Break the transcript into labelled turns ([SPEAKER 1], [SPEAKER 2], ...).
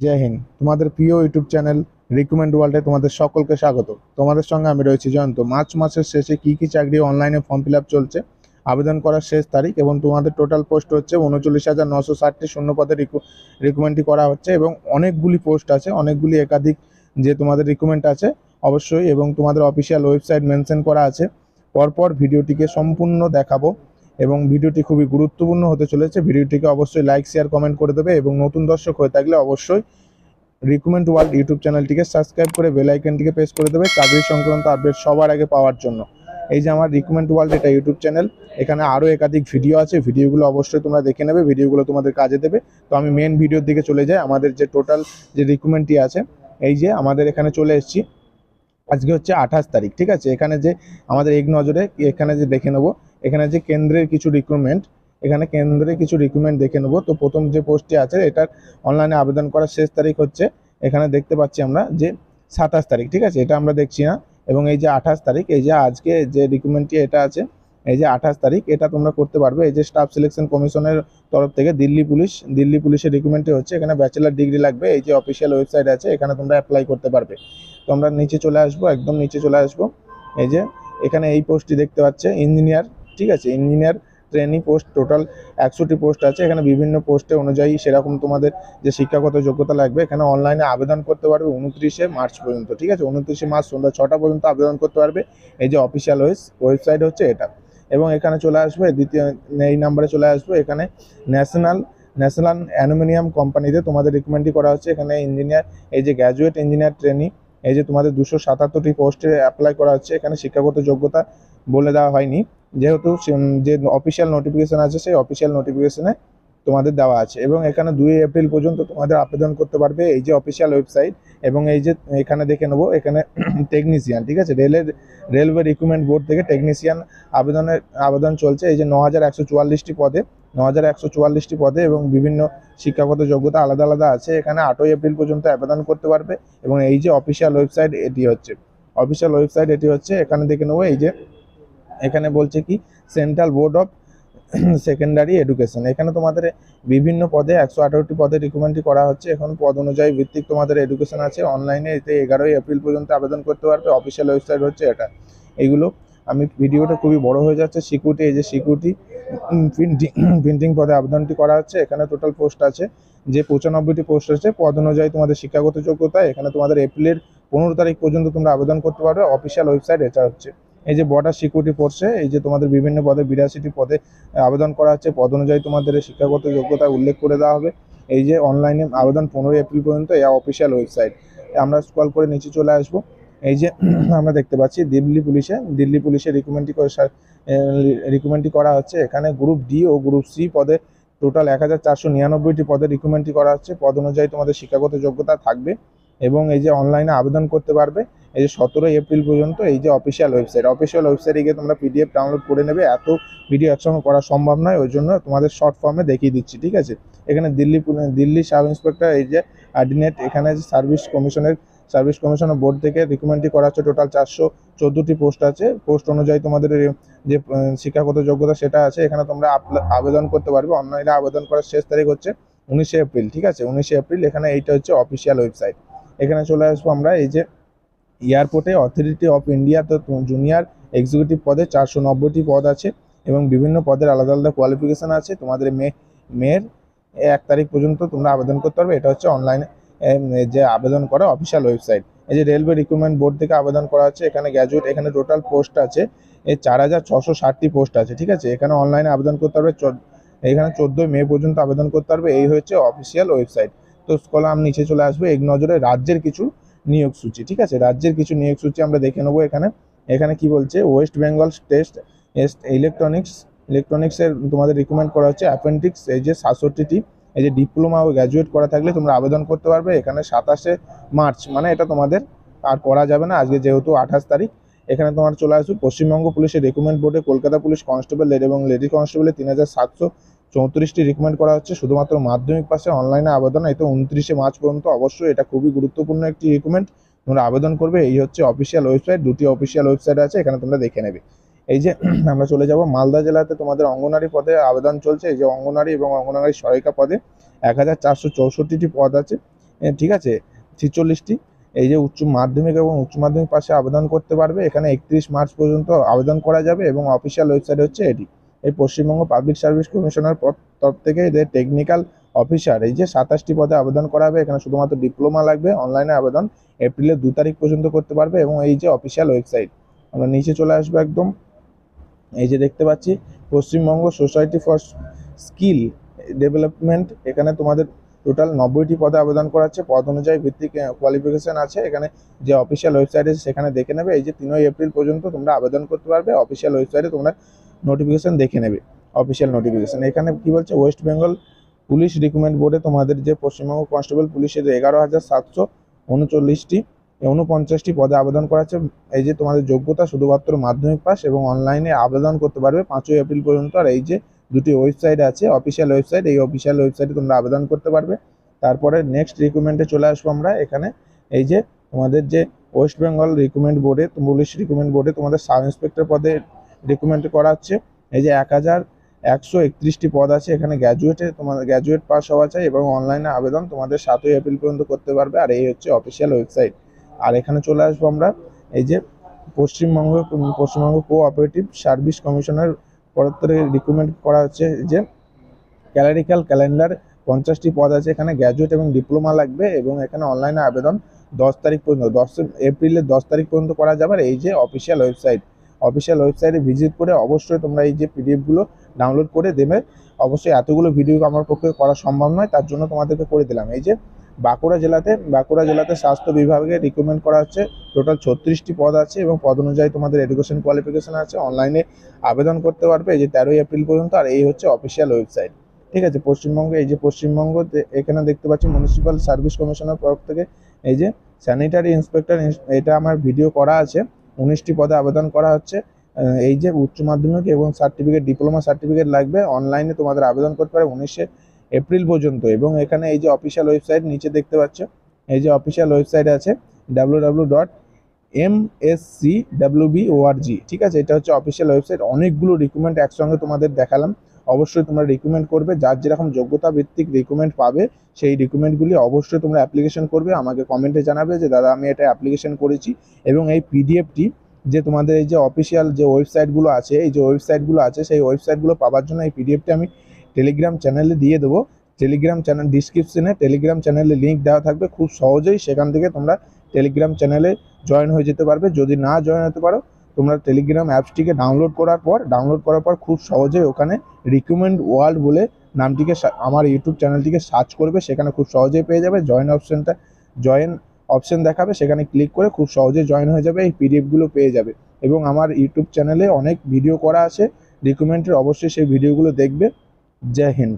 [SPEAKER 1] জয় হিন্দ। তোমাদের প্রিয় YouTube channel recommend ওয়ার্ল্ডে তোমাদের সকলকে স্বাগত। তোমাদের সঙ্গে আমি রয়েছি জয়ন্ত। মার্চ মাসের শেষে কি কি চাকরি অনলাইনে ফর্ম ফিল চলছে, আবেদন করার শেষ তারিখ এবং তোমাদের টোটাল পোস্ট হচ্ছে উনচল্লিশ হাজার নশো ষাটটি শূন্য পদে রিকমেন্ডটি করা হচ্ছে এবং অনেকগুলি পোস্ট আছে, অনেকগুলি একাধিক যে তোমাদের রিকমেন্ড আছে অবশ্যই এবং তোমাদের অফিসিয়াল ওয়েবসাইট মেনশন করা আছে। পরপর ভিডিওটিকে সম্পূর্ণ দেখাবো। এবং ভিডিওটি খুবই গুরুত্বপূর্ণ হতে চলেছে। ভিডিওটিকে অবশ্যই লাইক শেয়ার কমেন্ট করে দেবে এবং নতুন দর্শক হয়ে থাকলে অবশ্যই রিকমেন্ড ওয়ার্ল্ড ইউটিউব চ্যানেলটিকে সাবস্ক্রাইব করে বেল আইকনটিকে প্রেস করে দেবে চাকরি সংক্রান্ত আপডেট সবার আগে পাওয়ার জন্য। এই যে আমার রিকমেন্ড ওয়ার্ল্ড এটা ইউটিউব চ্যানেল এখানে আরও একাধিক ভিডিও আছে। ভিডিওগুলো অবশ্যই তোমরা দেখে নেবে ভিডিওগুলো তোমাদের কাজে দেবে। তো আমি মেন ভিডিওর দিকে চলে যাই। আমাদের যে টোটাল যে রিকমেন্ডটি আছে, এই যে আমাদের এখানে চলে এসেছি। আজকে হচ্ছে আঠাশ তারিখ, ঠিক আছে? এখানে যে আমাদের এক নজরে এখানে যে দেখে নেব। এখানে যে কেন্দ্রের কিছু রিক্রুটমেন্ট এখানে কেন্দ্রে কিছু রিক্রুটমেন্ট দেখে নেব। তো প্রথম যে পোস্টটি আছে, এটার অনলাইনে আবেদন করার শেষ তারিখ হচ্ছে, এখানে দেখতে পাচ্ছি আমরা যে সাতাশ তারিখ, ঠিক আছে? এটা আমরা দেখছি না। এবং এই যে আঠাশ তারিখ, এই যে আজকে যে রিক্রুটমেন্টটি এটা আছে, এই যে আঠাশ তারিখ, এটা তোমরা করতে পারবে। এই যে স্টাফ সিলেকশন কমিশনের তরফ থেকে দিল্লি পুলিশ, দিল্লি পুলিশের রিক্রুটমেন্টে হচ্ছে, এখানে ব্যাচেলার ডিগ্রি লাগবে। এই যে অফিসিয়াল ওয়েবসাইট আছে, এখানে তোমরা অ্যাপ্লাই করতে পারবে। তো আমরা নিচে চলে আসব, একদম নিচে চলে আসব। এই যে এখানে এই পোস্টটি দেখতে পাচ্ছে ইঞ্জিনিয়ার ঠিক আছে ইঞ্জিনিয়ার ট্রেনি পোস্ট টোটাল একশোটি পোস্ট আছে। এখানে বিভিন্ন পোস্টে অনুযায়ী সেরকম তোমাদের যে শিক্ষাগত যোগ্যতা লাগবে, এখানে অনলাইনে আবেদন করতে পারবে উনত্রিশে মার্চ পর্যন্ত, ঠিক আছে? উনত্রিশে মার্চ সন্ধ্যা ছটা পর্যন্ত আবেদন করতে পারবে। এই যে অফিসিয়াল ওয়েবসাইট হচ্ছে এটা। এবং এখানে চলে আসবে, দ্বিতীয়, এই নাম্বারে চলে আসবে, এখানে ন্যাশনাল ন্যাশনাল অ্যালুমিনিয়াম কোম্পানিতে তোমাদের রিকমেন্ডই করা হচ্ছে। এখানে ইঞ্জিনিয়ার এই যে গ্র্যাজুয়েট ইঞ্জিনিয়ার ট্রেনিং এই যে তোমাদের দুশো সাতাত্তরটি পোস্টে অ্যাপ্লাই করা হচ্ছে। এখানে শিক্ষাগত যোগ্যতা বলে দেওয়া হয়নি। যেহেতু যে অফিসিয়াল নোটিফিকেশন আছে, সেই অফিসিয়াল নোটিফিকেশনে তোমাদের দেওয়া আছে। এবং এখানে দুই এপ্রিল পর্যন্ত তোমাদের আবেদন করতে পারবে এই যে অফিসিয়াল ওয়েবসাইট এবং এই যে এখানে দেখে নেব, এখানে টেকনিশিয়ান ঠিক আছে? রেলের রেলওয়ে রিক্রুটমেন্ট বোর্ড থেকে টেকনিশিয়ান আবেদনের, আবেদন চলছে। এই যে ন হাজার একশো চুয়াল্লিশটি পদে ন হাজার একশো চুয়াল্লিশটি পদে এবং বিভিন্ন শিক্ষাগত যোগ্যতা আলাদা আলাদা আছে। এখানে আটই এপ্রিল পর্যন্ত আবেদন করতে পারবে এবং এই যে অফিসিয়াল ওয়েবসাইট এটি হচ্ছে অফিসিয়াল ওয়েবসাইট এটি হচ্ছে, এখানে দেখে নেব এই যে এখানে বলছে কি central board of secondary education এখানে তোমাদের বিভিন্ন পদে একশো আঠারোটি পদে রিক্রুটমেন্টই করা হচ্ছে। এখন পদ অনুযায়ী ভিত্তিক তোমাদের এডুকেশন আছে। অনলাইনে এতে এগারোই এপ্রিল পর্যন্ত আবেদন করতে পারবে। অফিসিয়াল ওয়েবসাইট হচ্ছে এটা। এইগুলো আমি ভিডিওটা খুবই বড় হয়ে যাচ্ছে। সিকিউরিটি এই যে সিকিউরিটি প্রিন্টিং প্রিন্টিং পদে আবেদনটি করা হচ্ছে। এখানে টোটাল পোস্ট আছে। যে পঁচানব্বইটি পোস্ট আছে, পদ অনুযায়ী তোমাদের শিক্ষাগত যোগ্যতা, এখানে তোমাদের এপ্রিলের পনেরো তারিখ পর্যন্ত তোমরা আবেদন করতে পারবে। অফিসিয়াল ওয়েবসাইট এটা হচ্ছে। এই যে বর্ডার সিকিউরিটি ফোর্সে, এই যে তোমাদের বিভিন্ন পদে, বিরাশিটি পদে আবেদন করা হচ্ছে। পদ অনুযায়ী তোমাদের শিক্ষাগত যোগ্যতা উল্লেখ করে দেওয়া হবে। এই যে অনলাইনে আবেদন পনেরোই এপ্রিল পর্যন্ত এই অফিসিয়াল ওয়েবসাইট আমরা স্কল করে নিচে চলে আসব। এই যে আমরা দেখতে পাচ্ছি, দিল্লি পুলিশে, দিল্লি পুলিশের রিক্রুটমেন্টটি রিক্রুটমেন্টটি করা হচ্ছে। এখানে গ্রুপ ডি ও গ্রুপ সি পদে টোটাল এক হাজার চারশো নিরানব্বইটি পদে রিক্রুটমেন্টটি করা হচ্ছে। পদ অনুযায়ী তোমাদের শিক্ষাগত যোগ্যতা থাকবে এবং এই যে অনলাইনে আবেদন করতে পারবে। এই যে সতেরোই এপ্রিল পর্যন্ত এই যে অফিসিয়াল ওয়েবসাইট অফিসিয়াল ওয়েবসাইটে গিয়ে তোমরা পিডিএফ ডাউনলোড করে নেবে, এত ভিডিও একসঙ্গে করা সম্ভব নয়, ওই জন্য তোমাদের শর্ট ফর্মে দেখিয়ে দিচ্ছি, ঠিক আছে? এখানে দিল্লি দিল্লি সাব ইন্সপেক্টর এই যে অর্ডিনেট এখানে সার্ভিস কমিশনের সার্ভিস কমিশনের বোর্ড থেকে রিকমেন্ডটি করা হচ্ছে টোটাল চারশো চোদ্দোটি পোস্ট আছে। পোস্ট অনুযায়ী তোমাদের যে শিক্ষাগত যোগ্যতা সেটা আছে, এখানে তোমরা আবেদন করতে পারবে। অনলাইনে আবেদন করার শেষ তারিখ হচ্ছে উনিশে এপ্রিল, ঠিক আছে? উনিশে এপ্রিল এখানে এইটা হচ্ছে অফিসিয়াল ওয়েবসাইট এখানে চলে আসব আমরা, এই যে এয়ারপোর্টে অথরিটি অফ ইন্ডিয়া তো জুনিয়র এক্সিকিউটিভ পদে চারশো নব্বইটি পদ আছে এবং বিভিন্ন পদের আলাদা আলাদা কোয়ালিফিকেশান আছে। তোমাদের মে, মের এক তারিখ পর্যন্ত তোমরা আবেদন করতে পারবে। এটা হচ্ছে অনলাইনে যে আবেদন করা অফিসিয়াল ওয়েবসাইট। এই যে রেলওয়ে রিক্রুটমেন্ট বোর্ড থেকে আবেদন করা হচ্ছে, এখানে গ্র্যাজুয়েট, এখানে টোটাল পোস্ট আছে এই চার হাজার ছশো ষাটটি পোস্ট আছে, ঠিক আছে? এখানে অনলাইনে আবেদন করতে পারবে এখানে চোদ্দোই মে পর্যন্ত আবেদন করতে পারবে। এই হচ্ছে অফিসিয়াল ওয়েবসাইট। তো স্কলাম নিচে চলে আসবে। এক নজরে রাজ্যের কিছু নিয়োগ সূচি, ঠিক আছে? রাজ্যের কিছু নিয়োগ সূচি আমরা দেখে নেব এখানে। এখানে কি বলছে? ওয়েস্ট বেঙ্গল টেস্ট ইলেকট্রনিক্স ইলেকট্রনিক্সের তোমাদের রিকমেন্ড করা হচ্ছে অ্যাপেন্ডিক্স এই যে সাতষট্টিটি, এই যে ডিপ্লোমা ও গ্র্যাজুয়েট করা থাকলে তোমরা আবেদন করতে পারবে এখানে সাতাশে মার্চ মানে এটা তোমাদের আর করা যাবে না। আজকে যেহেতু আঠাশ তারিখ, এখানে তোমার চলে আসবে পশ্চিমবঙ্গ পুলিশের রিক্রুটমেন্ট বোর্ডে কলকাতা পুলিশ কনস্টেবল এবং লেডি কনস্টেবলে তিন হাজার সাতশো চৌত্রিশটি রিকমেন্ড করা হচ্ছে। শুধুমাত্র মাধ্যমিক পাশে অনলাইনে আবেদন, এতে উনত্রিশে মার্চ পর্যন্ত অবশ্যই এটা খুবই গুরুত্বপূর্ণ একটি রিকমেন্ড তোমরা আবেদন করবে, এই হচ্ছে অফিসিয়াল ওয়েবসাইট দুটি অফিসিয়াল ওয়েবসাইট আছে, এখানে তোমরা দেখে নেবে। এই যে, আমরা চলে যাব, মালদা জেলাতে তোমাদের অঙ্গনারী পদে আবেদন চলছে। এই যে অঙ্গনারী এবং অঙ্গনারী সহায়িকা পদে এক হাজার চারশো চৌষট্টিটি পদ আছে। ঠিক আছে? ছিচল্লিশটি। এই যে উচ্চ মাধ্যমিক এবং উচ্চ মাধ্যমিক পাশে আবেদন করতে পারবে। এখানে একত্রিশ মার্চ পর্যন্ত আবেদন করা যাবে এবং অফিসিয়াল ওয়েবসাইট হচ্ছে এটি। এই পশ্চিমবঙ্গ পাবলিক সার্ভিস কমিশনের তরফ থেকে এদের টেকনিক্যাল অফিসার এই যে সাতাশটি পদে আবেদন করা হবে এখানে শুধুমাত্র ডিপ্লোমা লাগবে অনলাইনে আবেদন এপ্রিলের দু তারিখ পর্যন্ত করতে পারবে এবং এই যে অফিসিয়াল ওয়েবসাইট আমরা নিচে চলে আসব একদম। এই যে দেখতে পাচ্ছি, Paschimbanga society for skill development এখানে তোমাদের টোটাল নব্বইটি পদে আবেদন করা হচ্ছে পদ অনুযায়ী ভিত্তিক কোয়ালিফিকেশন আছে, এখানে যে অফিসিয়াল ওয়েবসাইট আছে সেখানে দেখে নেবে, এই যে তিনই এপ্রিল পর্যন্ত তোমরা আবেদন করতে পারবে অফিসিয়াল ওয়েবসাইটে তোমরা নোটিফিকেশন দেখে নেবে অফিসিয়াল নোটিফিকেশান এখানে কি বলছে ওয়েস্ট বেঙ্গল পুলিশ রিক্রুটমেন্ট বোর্ডে তোমাদের যে পশ্চিমবঙ্গ কনস্টেবল পুলিশের এগারো হাজার সাতশো উনচল্লিশটি উনপঞ্চাশটি পদে আবেদন করা হচ্ছে এই যে তোমাদের যোগ্যতা শুধুমাত্র মাধ্যমিক পাস এবং অনলাইনে আবেদন করতে পারবে পাঁচই এপ্রিল পর্যন্ত। আর এই যে দুটি ওয়েবসাইট আছে অফিসিয়াল ওয়েবসাইট এই অফিসিয়াল ওয়েবসাইটে তোমরা আবেদন করতে পারবে। তারপরে নেক্সট রিক্রুটমেন্টে চলে আসব আমরা। এখানে এই যে তোমাদের যে ওয়েস্ট বেঙ্গল রিক্রুটমেন্ট বোর্ডে পুলিশ রিক্রুটমেন্ট বোর্ডে তোমাদের সাব ইন্সপেক্টর পদে রিক্রুটমেন্ট করা হচ্ছে এই যে এক হাজার একশো একত্রিশটি পদ আছে, এখানে গ্র্যাজুয়েটে তোমাদের গ্র্যাজুয়েট পাস হওয়া চাই এবং অনলাইনে আবেদন তোমাদের সাতই এপ্রিল পর্যন্ত করতে পারবে, আর এই হচ্ছে অফিসিয়াল ওয়েবসাইট আর এখানে চলে আসব আমরা, এই যে পশ্চিমবঙ্গ পশ্চিমবঙ্গ কোঅপারেটিভ সার্ভিস কমিশনের পরত্তরে রিক্রুটমেন্ট করা হচ্ছে যে ক্যালারিক্যাল ক্যালেন্ডার পঞ্চাশটি পদ আছে, এখানে গ্র্যাজুয়েট এবং ডিপ্লোমা লাগবে এবং এখানে অনলাইনে আবেদন দশ তারিখ পর্যন্ত, দশ এপ্রিলের দশ তারিখ পর্যন্ত করা যাবে এই যে অফিসিয়াল ওয়েবসাইট অফিসিয়াল ওয়েবসাইটে ভিজিট করে অবশ্যই তোমরা এই যে পিডিএফগুলো ডাউনলোড করে দেবে। অবশ্যই এতগুলো ভিডিও আমার পক্ষে করা সম্ভব নয়, তার জন্য তোমাদেরকে করে দিলাম। এই যে বাঁকুড়া জেলাতে বাঁকুড়া জেলাতে স্বাস্থ্য বিভাগে রিক্রুটমেন্ট করা হচ্ছে টোটাল ছত্রিশটি পদ আছে এবং পদ অনুযায়ী তোমাদের এডুকেশন কোয়ালিফিকেশন আছে। অনলাইনে আবেদন করতে পারবে, এই যে তেরোই এপ্রিল পর্যন্ত, আর এই হচ্ছে অফিসিয়াল ওয়েবসাইট ঠিক আছে, পশ্চিমবঙ্গে, এই যে পশ্চিমবঙ্গ এখানে দেখতে পাচ্ছি মিউনিসিপ্যাল সার্ভিস কমিশনের তরফ থেকে, এই যে স্যানিটারি ইন্সপেক্টর এটা আমার ভিডিও করা আছে। উনিশটি পদে আবেদন করা হচ্ছে এই যে উচ্চ মাধ্যমিক এবং সার্টিফিকেট ডিপ্লোমা সার্টিফিকেট লাগবে অনলাইনে তোমাদের আবেদন করতে পারে উনিশে এপ্রিল পর্যন্ত। এবং এখানে এই যে অফিসিয়াল ওয়েবসাইট নিচে দেখতে পাচ্ছ, এই যে অফিসিয়াল ওয়েবসাইট আছে W dot M S C W B O R G ঠিক আছে? এটা হচ্ছে অফিসিয়াল ওয়েবসাইট অনেকগুলো রিক্রুটমেন্ট একসঙ্গে তোমাদের দেখালাম। অবশ্যই তোমরা রিক্রুটমেন্ট করবে। যার যেরকম যোগ্যতা ভিত্তিক রিক্রুটমেন্ট পাবে, সেই রিক্রুটমেন্টগুলি অবশ্যই তোমরা অ্যাপ্লিকেশন করবে। আমাকে কমেন্টে জানাবে যে, দাদা, আমি এটা অ্যাপ্লিকেশন করেছি। এবং এই পিডিএফটি যে তোমাদের এই যে অফিসিয়াল যে ওয়েবসাইটগুলো আছে, এই যে ওয়েবসাইটগুলো আছে, সেই ওয়েবসাইটগুলো পাওয়ার জন্য এই পিডিএফটি আমি টেলিগ্রাম চ্যানেলে দিয়ে দেবো। টেলিগ্রাম চ্যানেল ডিসক্রিপশনে টেলিগ্রাম চ্যানেলে লিঙ্ক দেওয়া থাকবে। খুব সহজেই সেখান থেকে তোমরা টেলিগ্রাম চ্যানেলে জয়েন হয়ে যেতে পারবে। যদি না জয়েন হতে পারো তোমরা টেলিগ্রাম অ্যাপসটিকে ডাউনলোড করার পর ডাউনলোড করার পর খুব সহজেই ওখানে রিকমেন্ড ওয়ার্ল্ড বলে নামটিকে আমার ইউটিউব চ্যানেলটিকে সার্চ করবে, সেখানে খুব সহজেই পেয়ে যাবে। জয়েন অপশানটা জয়েন অপশন দেখাবে, সেখানে ক্লিক করে খুব সহজেই জয়েন হয়ে যাবে, এই পিডিএফগুলো পেয়ে যাবে। এবং আমার ইউটিউব চ্যানেলে অনেক ভিডিও করা আছে রিকমেন্ডের অবশ্যই সেই ভিডিওগুলো দেখবে। জয় হিন্দ।